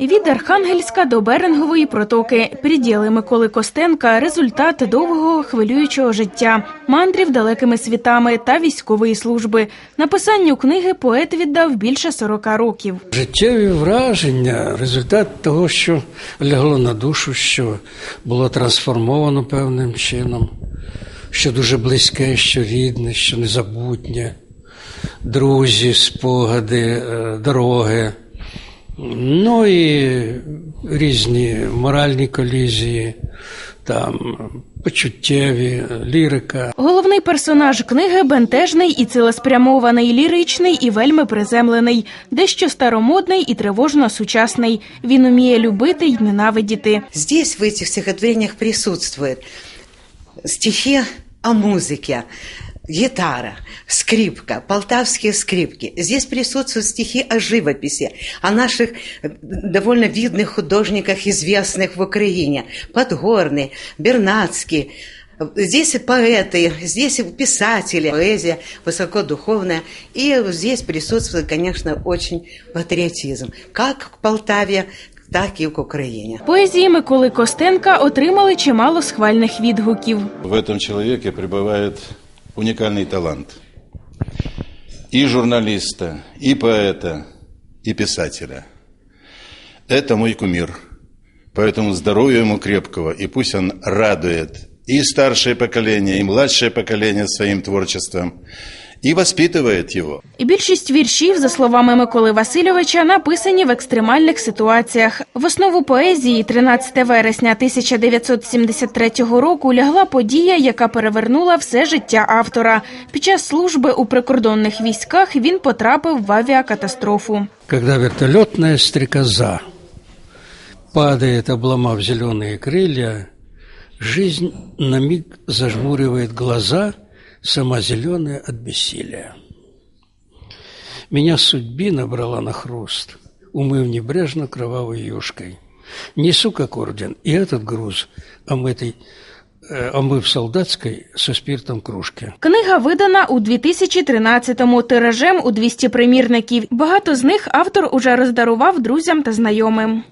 Від Архангельська до Берингової протоки приділи Миколи Костенка результат довгого хвилюючого життя, мандрів далекими світами та військової служби. Написанню книги поет віддав більше 40 років. Життєві враження, результат того, що лягло на душу, що було трансформовано певним чином, що дуже близьке, що рідне, що незабутнє, друзі, спогади, е, дороги. Ну і різні моральні колізії, там почуттєві, лірика. Головний персонаж книги бентежний і цілеспрямований, ліричний і вельми приземлений, дещо старомодний і тривожно сучасний. Він уміє любити й ненавидіти. Здесь в этих стихотворениях присутствует стихи о музыке, гитара, скрипка, полтавские скрипки. Здесь присутствуют стихи о живописи, о наших э, довольно видных художниках, известных в Украине. Подгорный, Бернацкий. Здесь и поэты, здесь и писатели, поэзия высокодуховная. И здесь присутствует, конечно, очень патриотизм. Как к Полтаве, так и к Украине. Поезії Миколи Костенка отримали чимало схвальних відгуків. В этом человеке пребывает уникальный талант. И журналиста, и поэта, и писателя. Это мой кумир. Поэтому здоровья ему крепкого, и пусть он радует и старшее поколение, и младшее поколение своим творчеством, и воспитывает его. І більшість віршів, за словами Миколи Васильовича, написані в екстремальних ситуаціях. В основу поезії 13 вересня 1973 року лягла подія, яка перевернула все життя автора. Під час служби у прикордонних військах він потрапив в авіакатастрофу. Когда вертолетная стрекоза падает, обломав зеленые крылья, жизнь на миг зажмуривает глаза, сама зеленая от бессилия. Меня судьбина брала на хруст, умыв небрежно кровавой юшкой. Несу как орден и этот груз, омытый, э, омыв солдатской со спиртом кружки. Книга видана у 2013-му тиражем у 200 примірників. Багато з них автор уже роздарував друзям та знайомим.